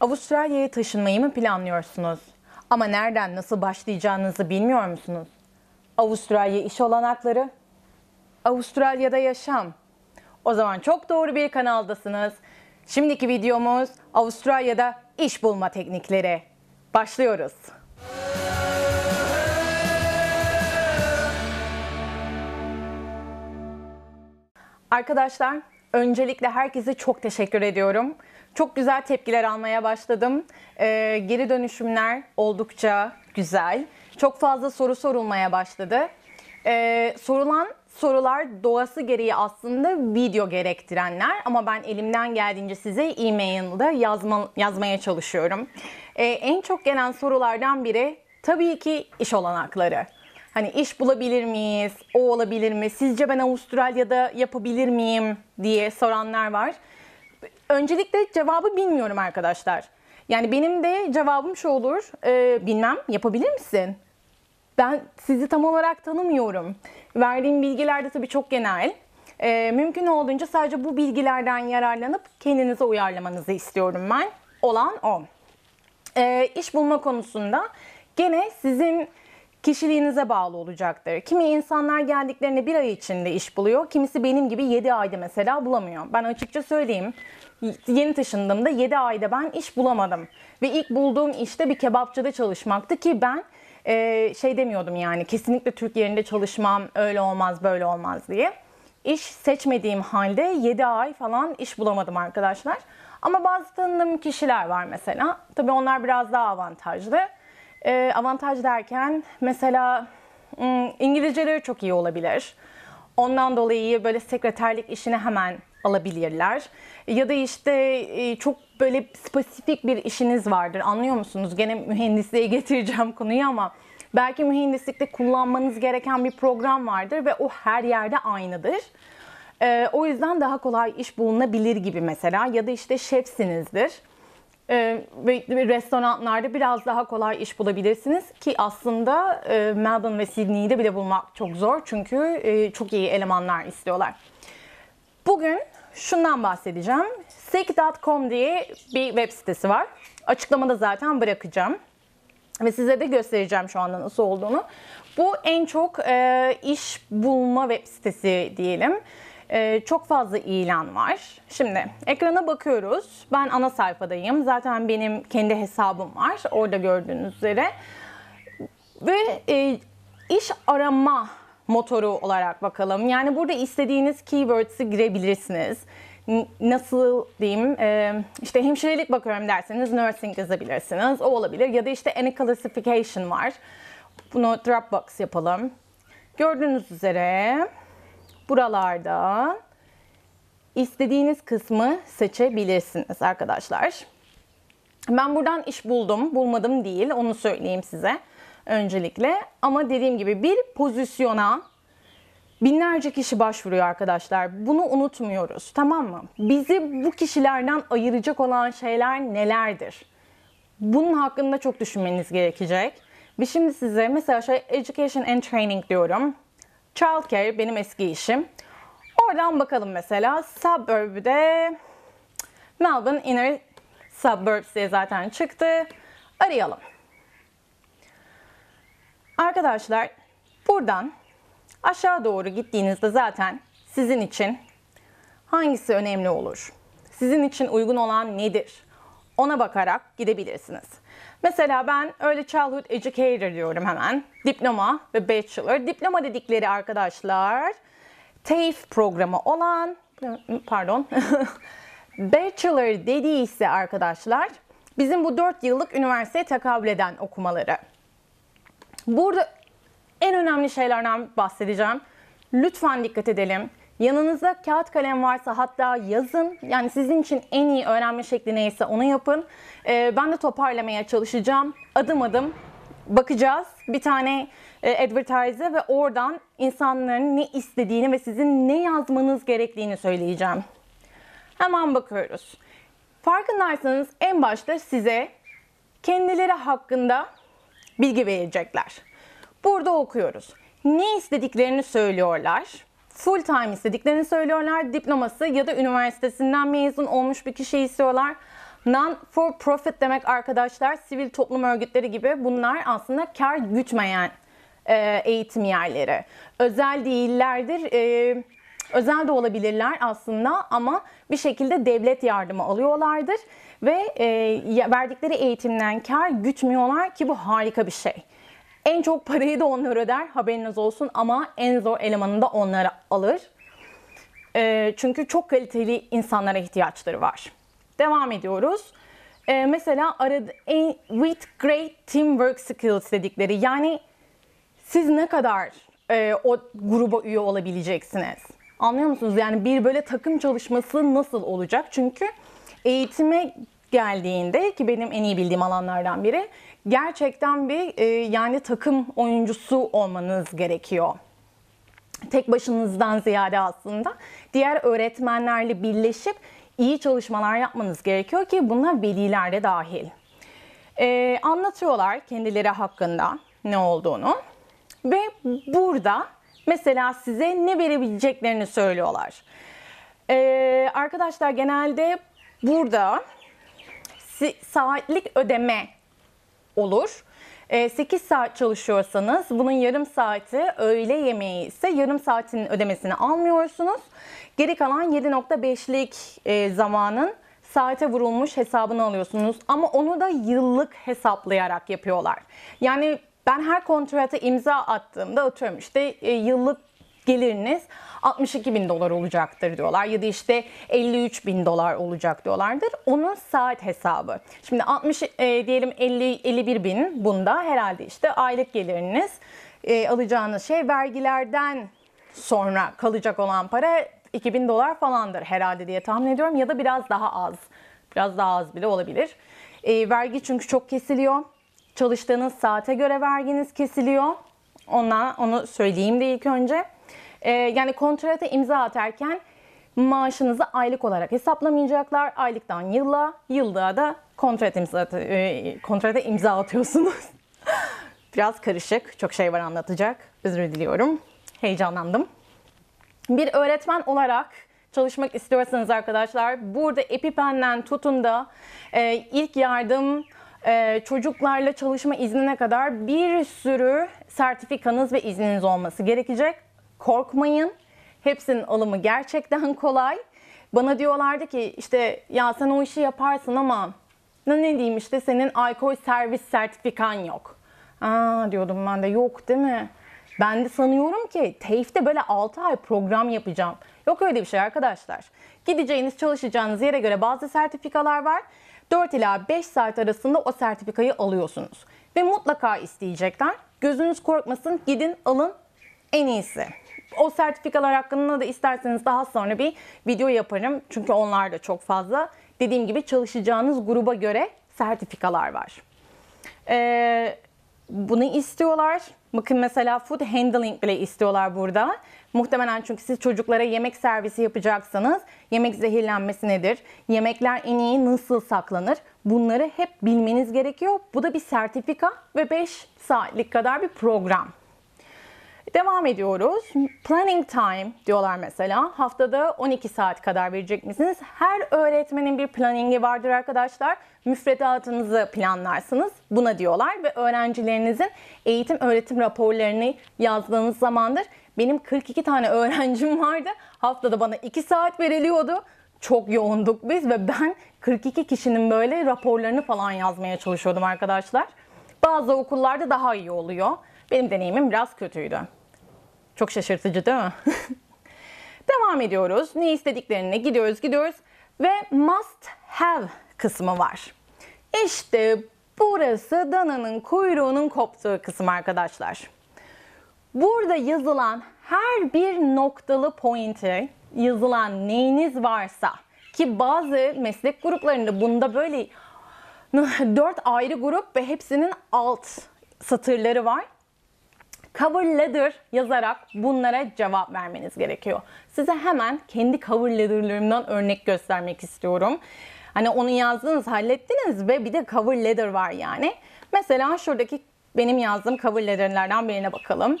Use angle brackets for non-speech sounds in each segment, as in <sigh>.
Avustralya'ya taşınmayı mı planlıyorsunuz? Ama nereden nasıl başlayacağınızı bilmiyor musunuz? Avustralya iş olanakları, Avustralya'da yaşam. O zaman çok doğru bir kanaldasınız. Şimdiki videomuz Avustralya'da iş bulma teknikleri. Başlıyoruz. Arkadaşlar, öncelikle herkese çok teşekkür ediyorum. Çok güzel tepkiler almaya başladım. Ee, geri dönüşümler oldukça güzel. Çok fazla soru sorulmaya başladı. Ee, sorulan sorular doğası gereği aslında video gerektirenler ama ben elimden geldiğince size e-mail'de yazma, yazmaya çalışıyorum. Ee, en çok gelen sorulardan biri tabii ki iş olanakları. Hani iş bulabilir miyiz? O olabilir mi? Sizce ben Avustralya'da yapabilir miyim diye soranlar var. Öncelikle cevabı bilmiyorum arkadaşlar. Yani benim de cevabım şu olur. E, bilmem yapabilir misin? Ben sizi tam olarak tanımıyorum. Verdiğim bilgiler de tabii çok genel. E, mümkün olduğunca sadece bu bilgilerden yararlanıp kendinize uyarlamanızı istiyorum ben. Olan o. E, iş bulma konusunda gene sizin kişiliğinize bağlı olacaktır. Kimi insanlar geldiklerinde bir ay içinde iş buluyor. Kimisi benim gibi 7 ayda mesela bulamıyor. Ben açıkça söyleyeyim. Yeni taşındığımda 7 ayda ben iş bulamadım. Ve ilk bulduğum işte bir kebapçıda çalışmaktı ki ben e, şey demiyordum yani kesinlikle Türk yerinde çalışmam öyle olmaz böyle olmaz diye. İş seçmediğim halde 7 ay falan iş bulamadım arkadaşlar. Ama bazı tanıdığım kişiler var mesela. Tabii onlar biraz daha avantajlı. E, avantaj derken mesela İngilizceleri çok iyi olabilir. Ondan dolayı böyle sekreterlik işini hemen alabilirler. Ya da işte e, çok böyle spesifik bir işiniz vardır. Anlıyor musunuz? Gene mühendisliğe <laughs> getireceğim konuyu ama belki mühendislikte kullanmanız gereken bir program vardır ve o her yerde aynıdır. Ee, o yüzden daha kolay iş bulunabilir gibi mesela ya da işte şefsinizdir. Ee, ve restoranlarda biraz daha kolay iş bulabilirsiniz ki aslında e, Melbourne ve Sydney'de bile bulmak çok zor çünkü e, çok iyi elemanlar istiyorlar. Bugün şundan bahsedeceğim. Seek.com diye bir web sitesi var. Açıklamada zaten bırakacağım. Ve size de göstereceğim şu anda nasıl olduğunu. Bu en çok e, iş bulma web sitesi diyelim. E, çok fazla ilan var. Şimdi ekrana bakıyoruz. Ben ana sayfadayım. Zaten benim kendi hesabım var. Orada gördüğünüz üzere. Ve e, iş arama motoru olarak bakalım. Yani burada istediğiniz keywords'i girebilirsiniz. Nasıl diyeyim e, işte hemşirelik bakıyorum derseniz nursing yazabilirsiniz. O olabilir. Ya da işte any classification var. Bunu Dropbox yapalım. Gördüğünüz üzere buralarda istediğiniz kısmı seçebilirsiniz arkadaşlar. Ben buradan iş buldum, bulmadım değil onu söyleyeyim size öncelikle. Ama dediğim gibi bir pozisyona binlerce kişi başvuruyor arkadaşlar. Bunu unutmuyoruz tamam mı? Bizi bu kişilerden ayıracak olan şeyler nelerdir? Bunun hakkında çok düşünmeniz gerekecek. Ve şimdi size mesela şey Education and Training diyorum. Childcare benim eski işim. Oradan bakalım mesela Suburb'de Melbourne Inner Suburbs diye zaten çıktı. Arayalım. Arkadaşlar buradan aşağı doğru gittiğinizde zaten sizin için hangisi önemli olur? Sizin için uygun olan nedir? Ona bakarak gidebilirsiniz. Mesela ben Early Childhood Educator diyorum hemen. Diploma ve Bachelor. Diploma dedikleri arkadaşlar TAFE programı olan pardon <laughs> Bachelor dediyse arkadaşlar bizim bu 4 yıllık üniversiteye tekabül eden okumaları. Burada en önemli şeylerden bahsedeceğim. Lütfen dikkat edelim. Yanınızda kağıt kalem varsa hatta yazın. Yani sizin için en iyi öğrenme şekli neyse onu yapın. Ee, ben de toparlamaya çalışacağım. Adım adım bakacağız. Bir tane e, advertise ve oradan insanların ne istediğini ve sizin ne yazmanız gerektiğini söyleyeceğim. Hemen bakıyoruz. Farkındaysanız en başta size kendileri hakkında bilgi verecekler. Burada okuyoruz. Ne istediklerini söylüyorlar. Full time istediklerini söylüyorlar. Diploması ya da üniversitesinden mezun olmuş bir kişi istiyorlar. Non for profit demek arkadaşlar sivil toplum örgütleri gibi bunlar aslında kar gütmeyen e, eğitim yerleri. Özel değillerdir. E, özel de olabilirler aslında ama bir şekilde devlet yardımı alıyorlardır ve e, verdikleri eğitimden kar gütmüyorlar ki bu harika bir şey. En çok parayı da onlar öder haberiniz olsun ama en zor elemanını da onlara alır. E, çünkü çok kaliteli insanlara ihtiyaçları var. Devam ediyoruz. E, mesela aradı, with great teamwork skills dedikleri yani siz ne kadar e, o gruba üye olabileceksiniz? Anlıyor musunuz? Yani bir böyle takım çalışması nasıl olacak? Çünkü eğitime geldiğinde ki benim en iyi bildiğim alanlardan biri gerçekten bir e, yani takım oyuncusu olmanız gerekiyor. Tek başınızdan ziyade aslında diğer öğretmenlerle birleşip iyi çalışmalar yapmanız gerekiyor ki buna veliler de dahil. Ee, anlatıyorlar kendileri hakkında ne olduğunu ve burada mesela size ne verebileceklerini söylüyorlar. Ee, arkadaşlar genelde burada saatlik ödeme olur. 8 ee, saat çalışıyorsanız bunun yarım saati öğle yemeği ise yarım saatin ödemesini almıyorsunuz. Geri kalan 7.5'lik e, zamanın saate vurulmuş hesabını alıyorsunuz. Ama onu da yıllık hesaplayarak yapıyorlar. Yani ben her kontrata imza attığımda atıyorum işte e, yıllık geliriniz 62 bin dolar olacaktır diyorlar ya da işte 53 bin dolar olacak diyorlardır. Onun saat hesabı. Şimdi 60 e, diyelim 50 51 bin bunda herhalde işte aylık geliriniz e, alacağınız şey vergilerden sonra kalacak olan para 2000 dolar falandır herhalde diye tahmin ediyorum ya da biraz daha az. Biraz daha az bile olabilir. E, vergi çünkü çok kesiliyor. Çalıştığınız saate göre verginiz kesiliyor. Ona onu söyleyeyim de ilk önce. E, yani kontrata imza atarken maaşınızı aylık olarak hesaplamayacaklar. Aylıktan yılla, yılda da kontrat imza, e, kontrata imza atıyorsunuz. <laughs> Biraz karışık, çok şey var anlatacak. Özür diliyorum. Heyecanlandım. Bir öğretmen olarak çalışmak istiyorsanız arkadaşlar burada EpiPen'den tutun da e, ilk yardım e, çocuklarla çalışma iznine kadar bir sürü sertifikanız ve izniniz olması gerekecek. Korkmayın. Hepsinin alımı gerçekten <laughs> kolay. Bana diyorlardı ki işte ya sen o işi yaparsın ama ne, ne diyeyim işte senin alkol servis sertifikan yok. Aa diyordum ben de yok değil mi? Ben de sanıyorum ki TEİF'te böyle 6 ay program yapacağım. Yok öyle bir şey arkadaşlar. Gideceğiniz, çalışacağınız yere göre bazı sertifikalar var. 4 ila 5 saat arasında o sertifikayı alıyorsunuz. Ve mutlaka isteyecekler. Gözünüz korkmasın, gidin alın en iyisi. O sertifikalar hakkında da isterseniz daha sonra bir video yaparım. Çünkü onlar da çok fazla. Dediğim gibi çalışacağınız gruba göre sertifikalar var. Ee, bunu istiyorlar. Bakın mesela food handling bile istiyorlar burada. Muhtemelen çünkü siz çocuklara yemek servisi yapacaksanız yemek zehirlenmesi nedir? Yemekler en iyi nasıl saklanır? Bunları hep bilmeniz gerekiyor. Bu da bir sertifika ve 5 saatlik kadar bir program. Devam ediyoruz. Planning time diyorlar mesela. Haftada 12 saat kadar verecek misiniz? Her öğretmenin bir planningi vardır arkadaşlar. Müfredatınızı planlarsınız. Buna diyorlar ve öğrencilerinizin eğitim öğretim raporlarını yazdığınız zamandır. Benim 42 tane <laughs> öğrencim vardı. Haftada bana 2 saat veriliyordu. Çok yoğunduk biz ve ben 42 kişinin böyle raporlarını falan yazmaya çalışıyordum arkadaşlar. Bazı okullarda daha iyi oluyor. Benim deneyimim biraz kötüydü. Çok şaşırtıcı değil mi? <laughs> Devam ediyoruz. Ne istediklerine gidiyoruz gidiyoruz. Ve must have kısmı var. İşte burası dananın kuyruğunun koptuğu kısım arkadaşlar. Burada yazılan her bir noktalı pointer, yazılan neyiniz varsa ki bazı meslek gruplarında bunda böyle dört ayrı grup ve hepsinin alt satırları var cover letter yazarak bunlara cevap vermeniz gerekiyor. Size hemen kendi cover letter'larımdan örnek göstermek istiyorum. Hani onu yazdınız, hallettiniz ve bir de cover letter var yani. Mesela şuradaki benim yazdığım cover letter'lardan birine bakalım.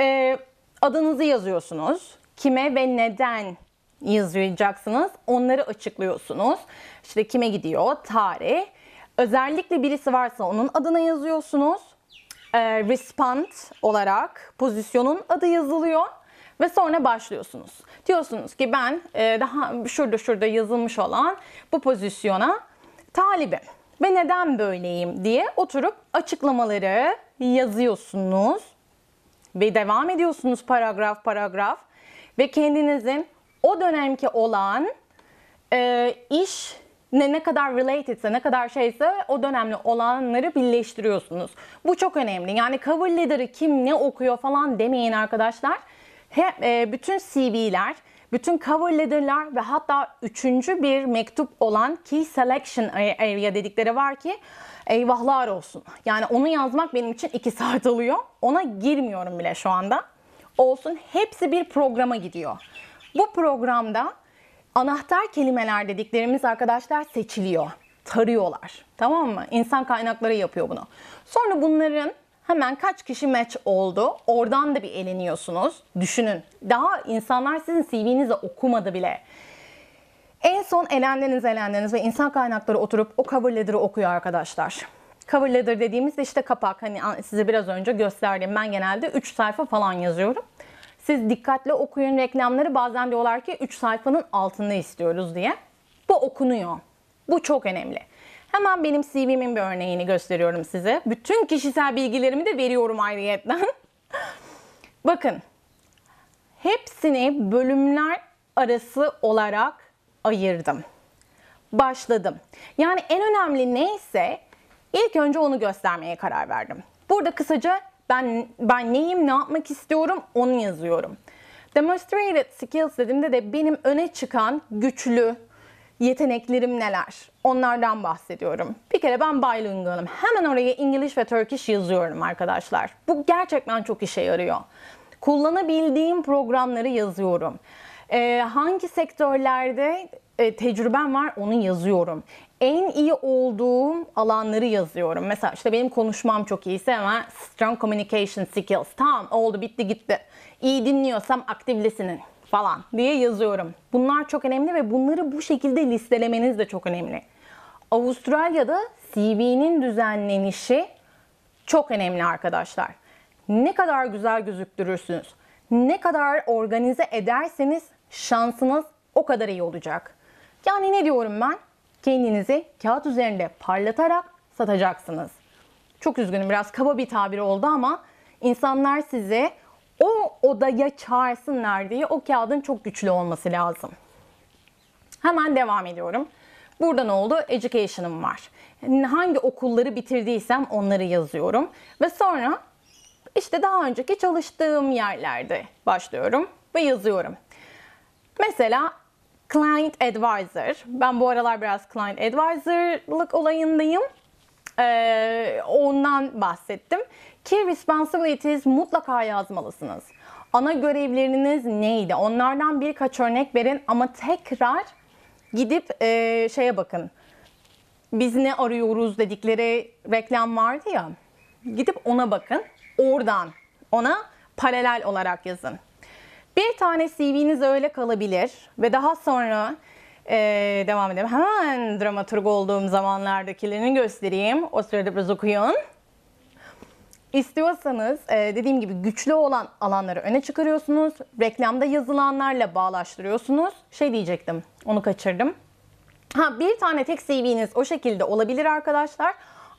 Ee, adınızı yazıyorsunuz. Kime ve neden yazacaksınız. Onları açıklıyorsunuz. İşte kime gidiyor, tarih. Özellikle birisi varsa onun adına yazıyorsunuz. E, respond olarak pozisyonun adı yazılıyor ve sonra başlıyorsunuz. Diyorsunuz ki ben e, daha şurada şurada yazılmış olan bu pozisyona talibim ve neden böyleyim diye oturup açıklamaları yazıyorsunuz ve devam ediyorsunuz paragraf paragraf ve kendinizin o dönemki olan e, iş ne ne kadar relatedse, ne kadar şeyse o dönemli olanları birleştiriyorsunuz. Bu çok önemli. Yani cover letter'ı kim ne okuyor falan demeyin arkadaşlar. Hep, e, bütün CV'ler, bütün cover letter'lar ve hatta üçüncü bir mektup olan key selection area dedikleri var ki eyvahlar olsun. Yani onu yazmak benim için iki saat alıyor. Ona girmiyorum bile şu anda. Olsun hepsi bir programa gidiyor. Bu programda anahtar kelimeler dediklerimiz arkadaşlar seçiliyor. Tarıyorlar. Tamam mı? İnsan kaynakları yapıyor bunu. Sonra bunların hemen kaç kişi match oldu. Oradan da bir eleniyorsunuz. Düşünün. Daha insanlar sizin CV'nizi okumadı bile. En son elendiniz elendiniz ve insan kaynakları oturup o cover letter'ı okuyor arkadaşlar. Cover letter dediğimizde işte kapak hani size biraz önce gösterdim. Ben genelde 3 sayfa falan yazıyorum. Siz dikkatli okuyun reklamları bazen diyorlar ki 3 sayfanın altında istiyoruz diye. Bu okunuyor. Bu çok önemli. Hemen benim CV'min bir örneğini gösteriyorum size. Bütün kişisel bilgilerimi de veriyorum ayrıyetten. <laughs> Bakın. Hepsini bölümler arası olarak ayırdım. Başladım. Yani en önemli neyse ilk önce onu göstermeye karar verdim. Burada kısaca ben ben neyim, ne yapmak istiyorum onu yazıyorum. Demonstrated skills dediğimde de benim öne çıkan güçlü yeteneklerim neler? Onlardan bahsediyorum. Bir kere ben bilingualım. Hemen oraya İngiliz ve Turkish yazıyorum arkadaşlar. Bu gerçekten çok işe yarıyor. Kullanabildiğim programları yazıyorum. Ee, hangi sektörlerde e, tecrübem var onu yazıyorum. En iyi olduğum alanları yazıyorum. Mesela işte benim konuşmam çok iyiyse ama strong communication skills. Tamam oldu bitti gitti. İyi dinliyorsam aktif listening falan diye yazıyorum. Bunlar çok önemli ve bunları bu şekilde listelemeniz de çok önemli. Avustralya'da CV'nin düzenlenişi çok önemli arkadaşlar. Ne kadar güzel gözüktürürsünüz, ne kadar organize ederseniz şansınız o kadar iyi olacak. Yani ne diyorum ben? Kendinizi kağıt üzerinde parlatarak satacaksınız. Çok üzgünüm biraz kaba bir tabir oldu ama insanlar size o odaya çağırsınlar diye o kağıdın çok güçlü olması lazım. Hemen devam ediyorum. Burada ne oldu? Education'ım var. Hangi okulları bitirdiysem onları yazıyorum. Ve sonra işte daha önceki çalıştığım yerlerde başlıyorum ve yazıyorum. Mesela Client Advisor. Ben bu aralar biraz Client Advisor'lık olayındayım. Ee, ondan bahsettim. Key Responsibilities mutlaka yazmalısınız. Ana görevleriniz neydi? Onlardan birkaç örnek verin ama tekrar gidip e, şeye bakın. Biz ne arıyoruz dedikleri reklam vardı ya. Gidip ona bakın. Oradan ona paralel olarak yazın. Bir tane CV'niz öyle kalabilir ve daha sonra e, devam edelim. Hemen dramaturg olduğum zamanlardakilerini göstereyim. O sırada biraz okuyun. İstiyorsanız e, dediğim gibi güçlü olan alanları öne çıkarıyorsunuz. Reklamda yazılanlarla bağlaştırıyorsunuz. Şey diyecektim, onu kaçırdım. Ha bir tane tek CV'niz o şekilde olabilir arkadaşlar.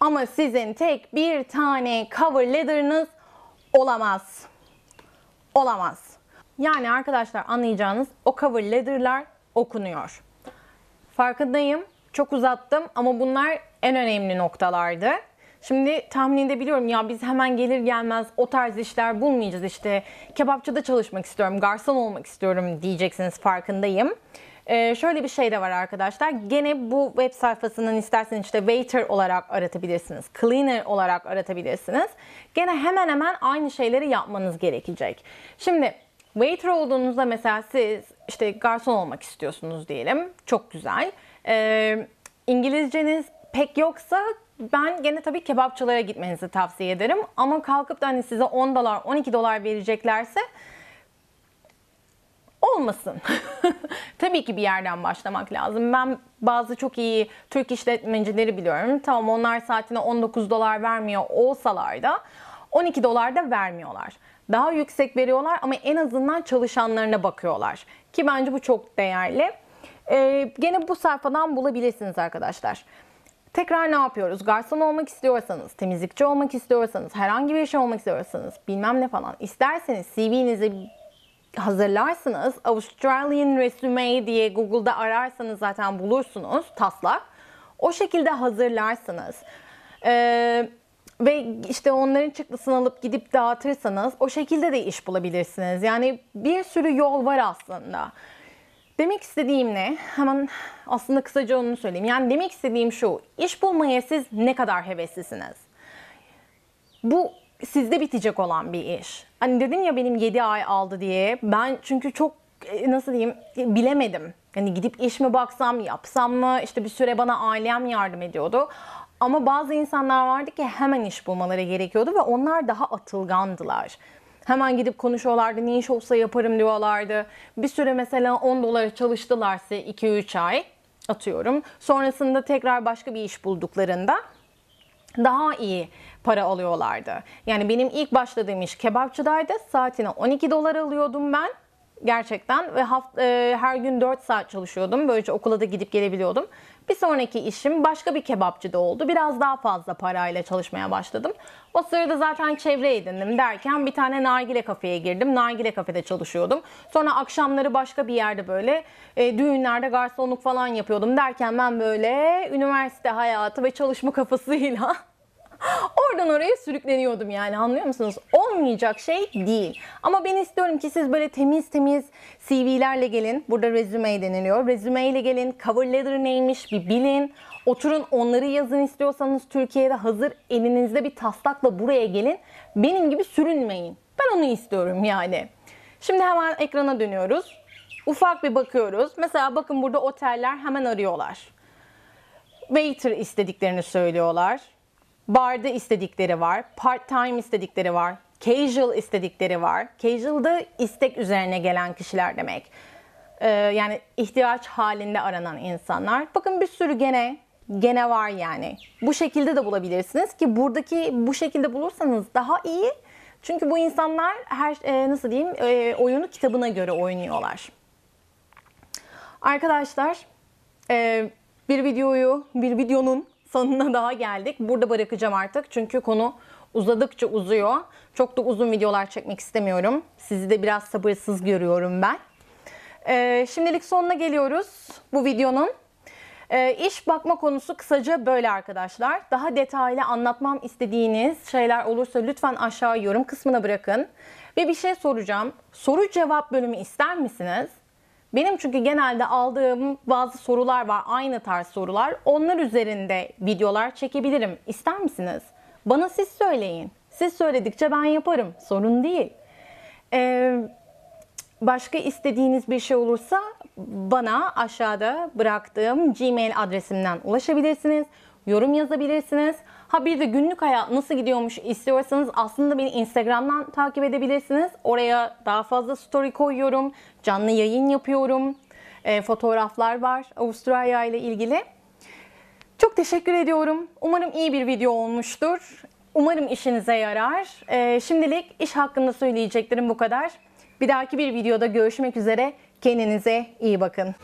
Ama sizin tek bir tane cover letter'ınız olamaz. Olamaz. Yani arkadaşlar anlayacağınız o cover letter'lar okunuyor. Farkındayım. Çok uzattım ama bunlar en önemli noktalardı. Şimdi tahmin edebiliyorum ya biz hemen gelir gelmez o tarz işler bulmayacağız işte. Kebapçıda çalışmak istiyorum, garson olmak istiyorum diyeceksiniz farkındayım. Ee, şöyle bir şey de var arkadaşlar. Gene bu web sayfasının isterseniz işte waiter olarak aratabilirsiniz. Cleaner olarak aratabilirsiniz. Gene hemen hemen aynı şeyleri yapmanız gerekecek. Şimdi waiter olduğunuzda mesela siz işte garson olmak istiyorsunuz diyelim. Çok güzel. Ee, İngilizceniz pek yoksa ben gene tabii kebapçılara gitmenizi tavsiye ederim. Ama kalkıp da hani size 10 dolar, 12 dolar vereceklerse olmasın. <laughs> Tabii ki bir yerden başlamak lazım. Ben bazı çok iyi Türk işletmecileri biliyorum. Tamam onlar saatine 19 dolar vermiyor olsalar da 12 dolar da vermiyorlar. Daha yüksek veriyorlar ama en azından çalışanlarına bakıyorlar. Ki bence bu çok değerli. Ee, gene bu sayfadan bulabilirsiniz arkadaşlar. Tekrar ne yapıyoruz? Garson olmak istiyorsanız, temizlikçi olmak istiyorsanız, herhangi bir şey olmak istiyorsanız, bilmem ne falan isterseniz CV'nizi hazırlarsınız. Australian Resume diye Google'da ararsanız zaten bulursunuz taslak. O şekilde hazırlarsınız. Ee, ve işte onların çıktısını alıp gidip dağıtırsanız o şekilde de iş bulabilirsiniz. Yani bir sürü yol var aslında. Demek istediğim ne? Hemen aslında kısaca onu söyleyeyim. Yani demek istediğim şu. İş bulmaya siz ne kadar heveslisiniz? Bu sizde bitecek olan bir iş. Hani dedim ya benim 7 ay aldı diye. Ben çünkü çok e, nasıl diyeyim bilemedim. Hani gidip iş mi baksam, yapsam mı? İşte bir süre bana ailem yardım ediyordu. Ama bazı insanlar vardı ki hemen iş bulmaları gerekiyordu ve onlar daha atılgandılar. Hemen gidip konuşuyorlardı. Ne iş olsa yaparım diyorlardı. Bir süre mesela 10 dolara çalıştılarsa 2-3 ay atıyorum. Sonrasında tekrar başka bir iş bulduklarında daha iyi para alıyorlardı. Yani benim ilk başladığım iş kebapçıdaydı. Saatine 12 dolar alıyordum ben gerçekten ve hafta, e, her gün 4 saat çalışıyordum. Böylece okula da gidip gelebiliyordum. Bir sonraki işim başka bir kebapçıda oldu. Biraz daha fazla parayla çalışmaya başladım. O sırada zaten çevre edindim derken bir tane nargile kafeye girdim. Nargile kafede çalışıyordum. Sonra akşamları başka bir yerde böyle e, düğünlerde garsonluk falan yapıyordum derken ben böyle üniversite hayatı ve çalışma kafasıyla Oradan oraya sürükleniyordum yani anlıyor musunuz? Olmayacak şey değil. Ama ben istiyorum ki siz böyle temiz temiz CV'lerle gelin. Burada resume deniliyor. Resume ile gelin. Cover letter neymiş bir bilin. Oturun onları yazın istiyorsanız Türkiye'de hazır elinizde bir taslakla buraya gelin. Benim gibi sürünmeyin. Ben onu istiyorum yani. Şimdi hemen ekrana dönüyoruz. Ufak bir bakıyoruz. Mesela bakın burada oteller hemen arıyorlar. Waiter istediklerini söylüyorlar barda istedikleri var, part time istedikleri var, casual istedikleri var. Casual da istek üzerine gelen kişiler demek. Ee, yani ihtiyaç halinde aranan insanlar. Bakın bir sürü gene gene var yani. Bu şekilde de bulabilirsiniz ki buradaki bu şekilde bulursanız daha iyi. Çünkü bu insanlar her e, nasıl diyeyim e, oyunu kitabına göre oynuyorlar. Arkadaşlar e, bir videoyu bir videonun sonuna daha geldik. Burada bırakacağım artık çünkü konu uzadıkça uzuyor. Çok da uzun videolar çekmek istemiyorum. Sizi de biraz sabırsız görüyorum ben. Ee, şimdilik sonuna geliyoruz bu videonun. Ee, iş bakma konusu kısaca böyle arkadaşlar. Daha detaylı anlatmam istediğiniz şeyler olursa lütfen aşağı yorum kısmına bırakın. Ve bir şey soracağım. Soru cevap bölümü ister misiniz? Benim çünkü genelde aldığım bazı sorular var, aynı tarz sorular. Onlar üzerinde videolar çekebilirim. İster misiniz? Bana siz söyleyin. Siz söyledikçe ben yaparım. Sorun değil. Ee, başka istediğiniz bir şey olursa bana aşağıda bıraktığım Gmail adresimden ulaşabilirsiniz. Yorum yazabilirsiniz. Ha bir de günlük hayat nasıl gidiyormuş istiyorsanız aslında beni Instagram'dan takip edebilirsiniz. Oraya daha fazla story koyuyorum. Canlı yayın yapıyorum. E, fotoğraflar var Avustralya ile ilgili. Çok teşekkür ediyorum. Umarım iyi bir video olmuştur. Umarım işinize yarar. E, şimdilik iş hakkında söyleyeceklerim bu kadar. Bir dahaki bir videoda görüşmek üzere. Kendinize iyi bakın.